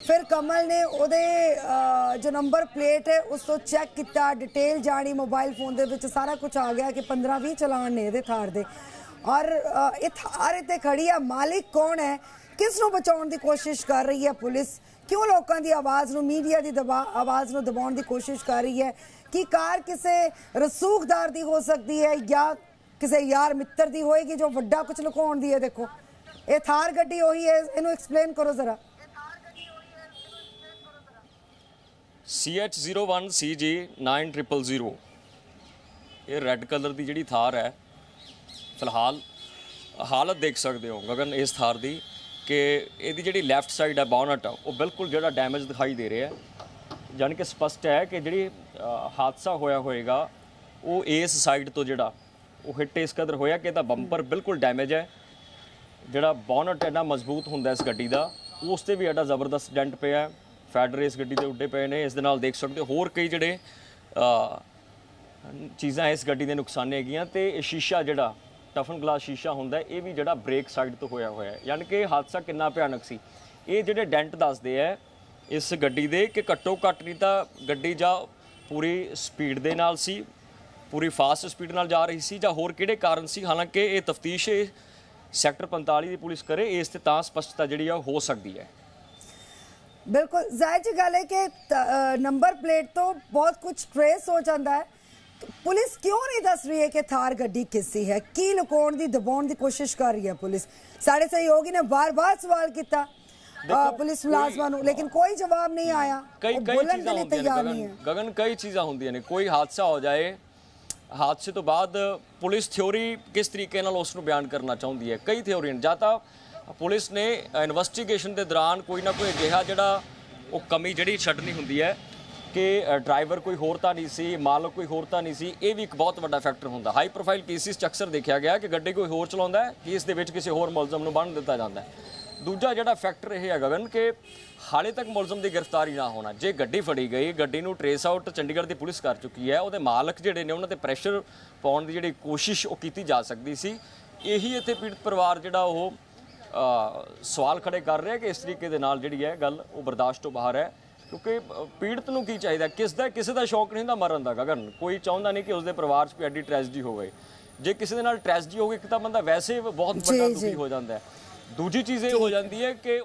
ਫਿਰ ਕਮਲ ਨੇ ਉਹਦੇ ਜੋ ਨੰਬਰ ਪਲੇਟ ਹੈ, ਉਸ ਤੋਂ ਚੈੱਕ ਕੀਤਾ ਡਿਟੇਲ ਜਾਣੀ ਮੋਬਾਈਲ ਫੋਨ ਦੇ ਵਿੱਚ ਸਾਰਾ ਕੁਝ ਆ ਗਿਆ ਕਿ 15 20 ਚਲਾਨ ਨੇ ਇਹਦੇ ਥਾਰ ਦੇ। ਔਰ ਇਹ ਥਾਰ ਇੱਥੇ ਖੜੀ ਆ, ਮਾਲਿਕ ਕੌਣ ਹੈ? ਕਿਸ ਨੂੰ ਬਚਾਉਣ ਦੀ ਕੋਸ਼ਿਸ਼ ਕਰ ਰਹੀ ਹੈ ਪੁਲਿਸ? ਕਿਉਂ ਲੋਕਾਂ ਦੀ ਆਵਾਜ਼ ਨੂੰ ਮੀਡੀਆ ਦੀ ਦਬਾ, ਆਵਾਜ਼ ਨੂੰ ਦਬਾਉਣ ਦੀ ਕੋਸ਼ਿਸ਼ ਕਰ ਰਹੀ ਹੈ? ਕਿ ਕਾਰ ਕਿਸੇ ਰਸੂਖਦਾਰ ਦੀ ਹੋ ਸਕਦੀ ਹੈ ਜਾਂ ਕਿਸੇ ਯਾਰ ਮਿੱਤਰ ਦੀ ਹੋਏਗੀ ਜੋ ਵੱਡਾ ਕੁਝ ਲੁਕਾਉਣ ਦੀ ਹੈ? ਦੇਖੋ, ਇਹ ਥਾਰ ਗੱਡੀ ਉਹੀ ਹੈ, ਇਹਨੂੰ ਐਕਸਪਲੇਨ ਕਰੋ ਜ਼ਰਾ। CH01CG9000 ਇਹ ਰੈੱਡ ਕਲਰ ਦੀ ਜਿਹੜੀ ਥਾਰ ਹੈ, ਫਿਲਹਾਲ ਹਾਲਤ ਦੇਖ ਸਕਦੇ ਹੋ ਗਗਨ ਇਸ ਥਾਰ ਦੀ ਕਿ ਇਹਦੀ ਜਿਹੜੀ ਲੈਫਟ ਸਾਈਡ ਹੈ ਬੋਨਟ ਉਹ ਬਿਲਕੁਲ ਜਿਹੜਾ ਡੈਮੇਜ ਦਿਖਾਈ ਦੇ ਰਿਹਾ ਹੈ। ਜਾਣੀ ਕਿ ਸਪਸ਼ਟ ਹੈ ਕਿ ਜਿਹੜੀ ਹਾਦਸਾ ਹੋਇਆ ਹੋਏਗਾ, ਉਹ ਇਸ ਸਾਈਡ ਤੋਂ ਜਿਹੜਾ, ਉਹ ਹਿੱਟ ਇਸ ਕਦਰ ਹੋਇਆ ਕਿ ਇਹਦਾ ਬੰਪਰ ਬਿਲਕੁਲ ਡੈਮੇਜ ਹੈ। ਜਿਹੜਾ ਬੋਨਟ ਇੰਨਾ ਮਜ਼ਬੂਤ ਹੁੰਦਾ ਇਸ ਗੱਡੀ ਦਾ, ਉਸ ਤੇ ਵੀ ਐਡਾ ਜ਼ਬਰਦਸਤ ਡੈਂਟ ਪਿਆ ਹੈ। ਫੈਡਰ ਇਸ ਗੱਡੀ ਦੇ ਉੱਡੇ ਪਏ ਨੇ, ਇਸ ਦੇ ਨਾਲ ਦੇਖ ਸਕਦੇ ਹੋ, ਹੋਰ ਕਈ ਜਿਹੜੇ ਚੀਜ਼ਾਂ ਇਸ ਗੱਡੀ ਦੇ ਨੁਕਸਾਨ ਹੈਗੀਆਂ ਤੇ ਇਹ ਸ਼ੀਸ਼ਾ ਜਿਹੜਾ, ਟਫਨ ਗਲਾਸ ਸ਼ੀਸ਼ਾ ਹੁੰਦਾ, ਇਹ ਵੀ ਜਿਹੜਾ ਬ੍ਰੇਕ ਸਾਈਡ ਤੋਂ ਹੋਇਆ ਹੋਇਆ ਹੈ। ਯਾਨੀ ਕਿ ਹਾਦਸਾ ਕਿੰਨਾ ਭਿਆਨਕ ਸੀ। ਇਹ ਜਿਹੜੇ ਡੈਂਟ ਦੱਸਦੇ ਆ ਇਸ ਗੱਡੀ ਦੇ ਕਿ ਘੱਟੋ ਘੱਟ ਨਹੀਂ ਤਾਂ ਗੱਡੀ ਜਾਂ ਪੂਰੀ ਸਪੀਡ ਦੇ ਨਾਲ ਸੀ, ਪੂਰੀ ਫਾਸਟ ਸਪੀਡ ਨਾਲ ਜਾ ਰਹੀ ਸੀ ਜਾਂ ਹੋਰ ਕਿਹੜੇ ਕਾਰਨ ਸੀ। ਹਾਲਾਂਕਿ ਇਹ ਤਫਤੀਸ਼ ਸੈਕਟਰ 45 ਦੀ ਪੁਲਿਸ ਕਰੇ, ਇਸ ਤੇ ਤਾਂ ਸਪਸ਼ਟਤਾ ਜਿਹੜੀ ਆ ਉਹ ਹੋ ਸਕਦੀ ਹੈ। ਬਿਲਕੁਲ ਜ਼ਾਹਿਰ ਜੀ ਗੱਲ ਹੈ ਕਿ ਨੰਬਰ ਪਲੇਟ ਤੋਂ ਬਹੁਤ ਕੁਝ ਟ੍ਰੇਸ ਹੋ ਜਾਂਦਾ ਹੈ। ਪੁਲਿਸ ਕਿਉਂ ਨਹੀਂ ਦੱਸ ਰਹੀ ਹੈ ਕਿ ਥਾਰ ਗੱਡੀ ਕਿਸ ਹੈ? ਕੀ ਲੁਕਾਉਣ ਦੀ ਦਬਾਉਣ ਦੀ ਕੋਸ਼ਿਸ਼ ਕਰ ਰਹੀ ਹੈ ਪੁਲਿਸ? ਸਾਡੇ ਸਹਿਯੋਗੀ ਨੇ ਬਾਰ-ਬਾਰ ਸਵਾਲ ਕੀਤਾ। ਪੁਲਿਸ ਮੁਲਾਜ਼ਮਾਂ ਨੂੰ ਲੇਕਿਨ ਕੋਈ ਜਵਾਬ ਨਹੀਂ ਆਇਆ। ਕਈ ਕਈ ਚੀਜ਼ਾਂ ਹੁੰਦੀਆਂ ਨੇ ਗਗਨ ਕਈ ਚੀਜ਼ਾਂ ਹੁੰਦੀਆਂ ਨੇ ਕੋਈ ਹਾਦਸਾ ਹੋ ਜਾਏ ਹਾਦਸੇ ਤੋਂ ਬਾਅਦ ਪੁਲਿਸ ਥਿਉਰੀ ਕਿਸ ਤਰੀਕੇ ਨਾਲ ਉਸ ਨੂੰ ਬਿਆਨ ਕਰਨਾ ਚਾਹੁੰਦੀ ਹੈ? ਕਈ ਥਿਉਰੀ ਨੇ ਜਾਂ ਤਾਂ ਪੁਲਿਸ ਨੇ ਇਨਵੈਸਟੀਗੇਸ਼ਨ ਦੇ ਦੌਰਾਨ ਕੋਈ ਨਾ ਕੋਈ ਅਜਿਹਾ ਜਿਹੜਾ ਉਹ ਕਮੀ ਜਿਹੜੀ ਛੱਡਣੀ ਹੁੰਦੀ ਹੈ ਕਿ ਡਰਾਈਵਰ ਕੋਈ ਹੋਰ ਤਾਂ ਨਹੀਂ ਸੀ, ਮਾਲਕ ਕੋਈ ਹੋਰ ਤਾਂ ਨਹੀਂ ਸੀ, ਇਹ ਵੀ ਇੱਕ ਬਹੁਤ ਵੱਡਾ ਫੈਕਟਰ ਹੁੰਦਾ। ਹਾਈ ਪ੍ਰੋਫਾਈਲ ਕੇਸਿਸ ਚ ਅਕਸਰ ਦੇਖਿਆ ਗਿਆ ਕਿ ਗੱਡੀ ਕੋਈ ਹੋਰ ਚਲਾਉਂਦਾ ਹੈ ਕੇਸ ਦੇ ਵਿੱਚ ਕਿਸੇ ਹੋਰ ਮੁਲਜ਼ਮ ਨੂੰ ਬੰਨ ਦਿੱਤਾ ਜਾਂਦਾ ਹੈ। ਦੂਜਾ ਜਿਹੜਾ ਫੈਕਟਰ ਇਹ ਹੈ ਗਗਨ ਕਿ ਹਾਲੇ ਤੱਕ ਮੁਲਜ਼ਮ ਦੀ ਗ੍ਰਿਫਤਾਰੀ ਨਾ ਹੋਣਾ। ਜੇ ਗੱਡੀ ਫੜੀ ਗਈ, ਗੱਡੀ ਨੂੰ ਟਰੇਸ ਆਊਟ ਚੰਡੀਗੜ੍ਹ ਦੀ ਪੁਲਿਸ ਕਰ ਚੁੱਕੀ ਹੈ, ਉਹਦੇ ਮਾਲਕ ਜਿਹੜੇ ਨੇ ਉਹਨਾਂ ਤੇ ਪ੍ਰੈਸ਼ਰ ਪਾਉਣ ਦੀ ਜਿਹੜੀ ਕੋਸ਼ਿਸ਼ ਉਹ ਕੀਤੀ ਜਾ ਸਕਦੀ ਸੀ। ਇਹੀ ਇੱਥੇ ਪੀੜਤ ਪਰਿਵਾਰ ਜਿਹੜਾ ਉਹ ਸਵਾਲ ਖੜੇ ਕਰ ਰਿਹਾ ਕਿ ਇਸ ਤਰੀਕੇ ਦੇ ਨਾਲ ਜਿਹੜੀ ਹੈ ਗੱਲ ਉਹ ਬਰਦਾਸ਼ਤ ਤੋਂ ਬਾਹਰ ਹੈ। ਕਿਉਂਕਿ ਪੀੜਤ ਨੂੰ ਕੀ ਚਾਹੀਦਾ ਕਿਸ ਦਾ ਕਿਸੇ ਦਾ ਸ਼ੌਕ ਨਹੀਂ ਹੁੰਦਾ ਮਰਨ ਦਾ ਗਗਨ। ਕੋਈ ਚਾਹੁੰਦਾ ਨਹੀਂ ਕਿ ਉਸਦੇ ਪਰਿਵਾਰ 'ਚ ਕੋਈ ਐਡੀ ਟ੍ਰੈਜਡੀ ਹੋਵੇ। ਜੇ ਕਿਸੇ ਦੇ ਨਾਲ ਟ੍ਰੈਜਡੀ ਹੋਵੇ ਇੱਕ ਤਾਂ ਬੰਦਾ ਵੈਸੇ ਬਹੁਤ ਵੱਡਾ ਦੁਖੀ ਹੋ ਜਾਂਦਾ ਹੈ। ਦੂਜੀ ਚੀਜ਼ ਇਹ ਹੋ ਜਾਂਦੀ ਹੈ ਕਿ